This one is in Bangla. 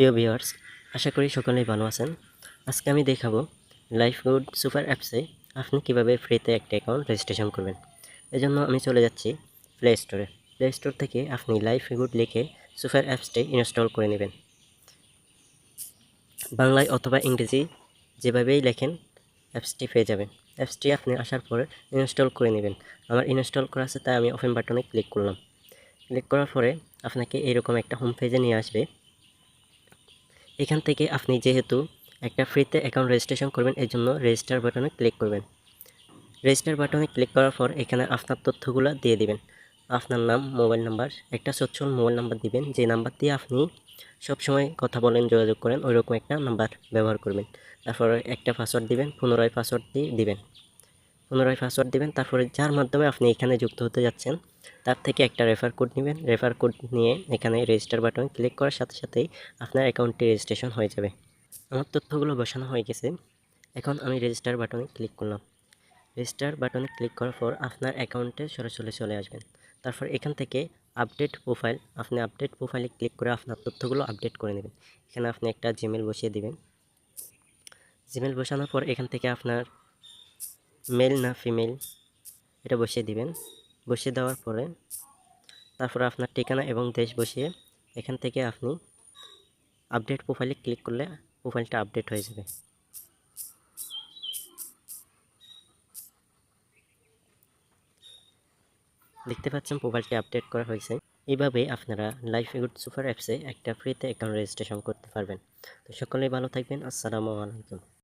প্রিয় ভিউয়ার্স, আশা করি সকলেই ভালো আছেন। আজকে আমি দেখাবো লাইফ গুড সুপার অ্যাপসে আপনি কীভাবে ফ্রিতে একটা অ্যাকাউন্ট রেজিস্ট্রেশন করবেন। এজন্য আমি চলে যাচ্ছি প্লে স্টোরে প্লে স্টোর থেকে আপনি লাইফ গুড লিখে সুপার অ্যাপসটি ইনস্টল করে নেবেন। বাংলায় অথবা ইংরেজি যেভাবেই লেখেন, অ্যাপসটি পেয়ে যাবেন। অ্যাপসটি আপনি আসার পরে ইনস্টল করে নেবেন। আমার ইনস্টল করা আছে, তাই আমি ওপেন বাটনে ক্লিক করলাম। ক্লিক করার পরে আপনাকে এরকম একটা হোম পেজে নিয়ে আসবে। এখান থেকে আপনি যেহেতু একটা ফ্রিতে অ্যাকাউন্ট রেজিস্ট্রেশন করবেন, এর জন্য রেজিস্টার বাটনে ক্লিক করবেন। রেজিস্টার বাটনে ক্লিক করার পর এখানে আপনার তথ্যগুলো দিয়ে দিবেন। আপনার নাম মোবাইল নাম্বার একটা সচ্ছল মোবাইল নাম্বার দিবেন। যে নাম্বার দিয়ে আপনি সবসময় কথা বলেন, যোগাযোগ করেন, ওইরকম একটা নাম্বার ব্যবহার করবেন। তারপরে একটা পাসওয়ার্ড দিবেন, পুনরায় পাসওয়ার্ড দিয়ে দিবেন। পুনরায় পাসওয়ার্ড দেবেন, তারপরে যার মাধ্যমে আপনি এখানে যুক্ত হতে যাচ্ছেন, তার থেকে একটা রেফার কোড নেবেন। রেফার কোড নিয়ে এখানে রেজিস্টার বাটন ক্লিক করার সাথে সাথেই আপনার অ্যাকাউন্টটি রেজিস্ট্রেশন হয়ে যাবে। আমার তথ্যগুলো বসানো হয়ে গেছে। এখন আমি রেজিস্টার বাটনে ক্লিক করলাম। রেজিস্টার বাটনে ক্লিক করার পর আপনার অ্যাকাউন্টে সরাসরি চলে আসবেন। তারপর এখান থেকে আপডেট প্রোফাইল আপনি আপডেট প্রোফাইলে ক্লিক করে আপনার তথ্যগুলো আপডেট করে নেবেন। এখানে আপনি একটা জিমেল বসিয়ে দিবেন। জিমেল বসানোর পর এখান থেকে আপনার মেল না ফিমেল এটা বসিয়ে দিবেন। বসিয়ে দেওয়ার পরে তারপর আপনার ঠিকানা এবং দেশ বসিয়ে এখান থেকে আপনি আপডেট প্রোফাইলে ক্লিক করলে প্রোফাইলটা আপডেট হয়ে যাবে। দেখতে পাচ্ছেন প্রোফাইলটি আপডেট করা হয়েছে। এইভাবে আপনারা লাইফ গুড সুপার অ্যাপসে একটা ফ্রিতে অ্যাকাউন্ট রেজিস্ট্রেশন করতে পারবেন। তো সকলেই ভালো থাকবেন। আসসালামু আলাইকুম।